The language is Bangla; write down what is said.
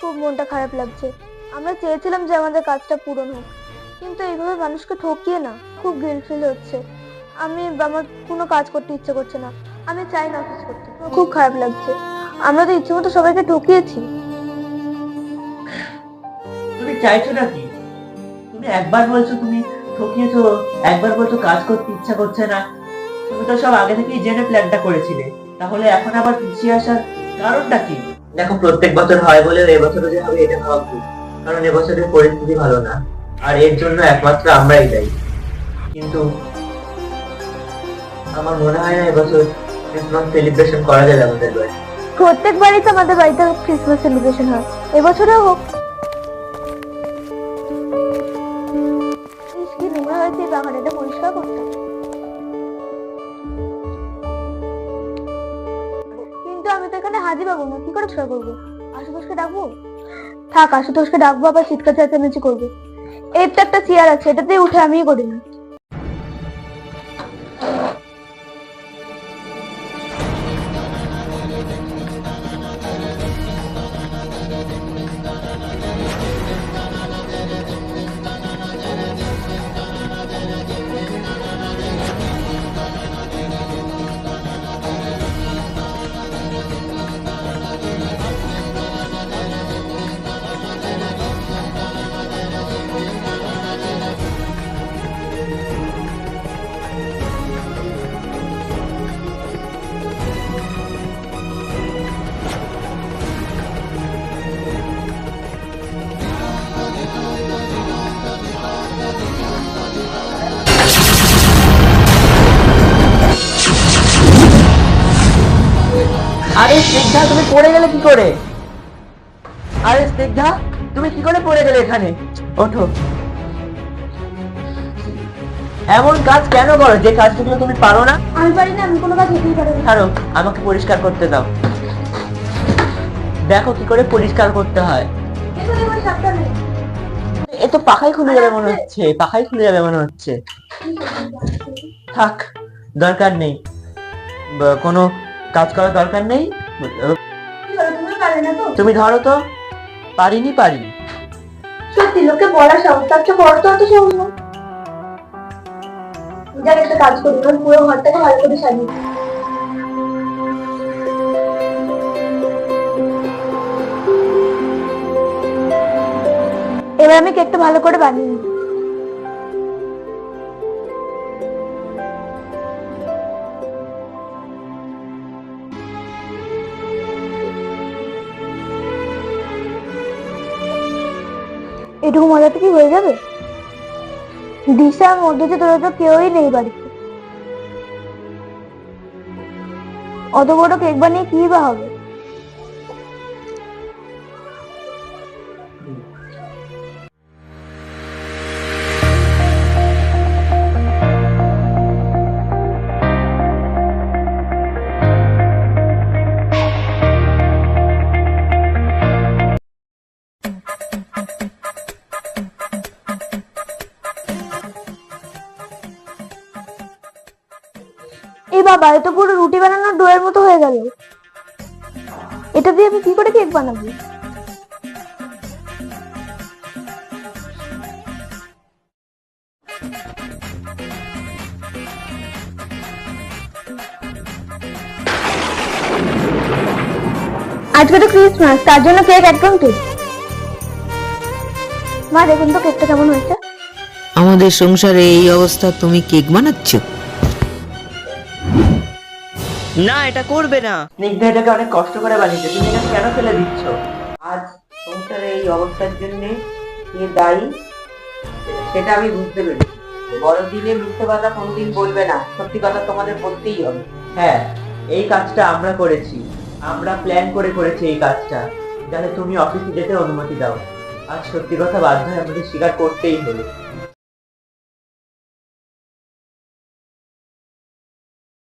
খুব মনটা খারাপ লাগছে। আমরা চেয়েছিলাম যে আমাদের কাজটা পূরণ হোক, কিন্তু এইভাবে মানুষকে ঠকিয়ে না, খুব গিল্ট ফিল হচ্ছে। আমি আমার কোনো কাজ করতে ইচ্ছে করছে না। আমি চাই না অফিস করতে। খুব খারাপ লাগছে। আমরা তো ইচ্ছে মতো সবাইকে ঠকিয়েছি। তুমি চাইছো নাকি? তুমি একবার বলছো তুমি ঠকিয়েছো একবার বলছো কাজ করতে ইচ্ছা করছে না। তুমি তো সব আগে থেকেই জেনে প্ল্যানটা করেছিলে। তাহলে এখন আবার পিছিয়ে আসার কারণটা কি? দেখো প্রত্যেক বছর হয় বলে এবছরও যে হবে এটা ভাবা ভুল। কারণ এবছরের পরিস্থিতি ভালো না। আর এর জন্য একমাত্র আমরাই দায়ী। কিন্তু আমার মনে হয় না এবছর ক্রিসমাস সেলিব্রেশন করা যাবে আমাদের তো আমাদের বাড়িতে ক্রিসমাস সেলিব্রেশন হয়। হোক। কিন্তু আমি তো এখানে হাজি পাবো না, কি করে পরিষ্কার করব? আশুতোষকে ডাকবো? থাক, আশুতোষকে ডাকবো, আবার চিৎকার চেঁচামেচি করব। এই তো একটা চেয়ার আছে, এটাতেই উঠে আমিই করি না। আরে স্নিগ্ধা তুমি পড়ে গেলে কি করে? আরে স্নিগ্ধা তুমি কি করে পড়ে গেলে এখানে? ওঠো। এমন কাজ কেন করো? যে কাজগুলো তুমি পারো না? আমি পারি না আমি কোনো কাজ হতেই পারি না। ছাড়ো আমাকে পরিষ্কার করতে দাও। দেখো কি করে পরিষ্কার করতে হয়। এ তো পাখাই খুলে যাবে মনে হচ্ছে পাখাই খুলে যাবে মনে হচ্ছে। থাক দরকার নেই। কোনো কাজ করার দরকার নেই? তুমি ধরো তো। পারিনি, পারি। সত্যি লোকে বলা চেয়ে বড় তো অত সহজ কাজ পুরো ঘরটাকে এবার আমি কেকটা ভালো করে বানিয়ে নিই। এটুকু মজাতে কি হয়ে যাবে? দিশা মধ্যে তোরা তো কেউই নেই বাড়িতে। অত বড় কেক বানিয়ে কি বা হবে? বাবা, এ পুরো রুটি বানানোর ডোয়ের মতো হয়ে গেল। এটা দিয়ে আমি কি করে কেক বানাবো? আজকে তো ক্রিসমাস তার জন্য কেক একদম ঠিক মা, দেখুন তো কেকটা কেমন হয়েছে। আমাদের সংসারে এই অবস্থা, তুমি কেক বানাচ্ছ? না, এটা করবে না। স্নিগ্ধা এটাকে অনেক কষ্ট করে বানিয়েছে। তুমি এটা কেন ফেলে দিচ্ছ? আজ সংসারে এই অবস্থার জন্য কে দায়ী? সেটা আমি বুঝতে পেরেছি। বড়দিনে মিথ্যে কথা কোনোদিন বলবে না। সত্যি কথা তোমাদের বলতেই হবে। হ্যাঁ এই কাজটা আমরা করেছি। আমরা প্ল্যান করে করেছি এই কাজটা। যাতে তুমি অফিসে যেতে অনুমতি দাও। আজ সত্যি কথা বাধ্য হয়ে আমাদের স্বীকার করতেই হলো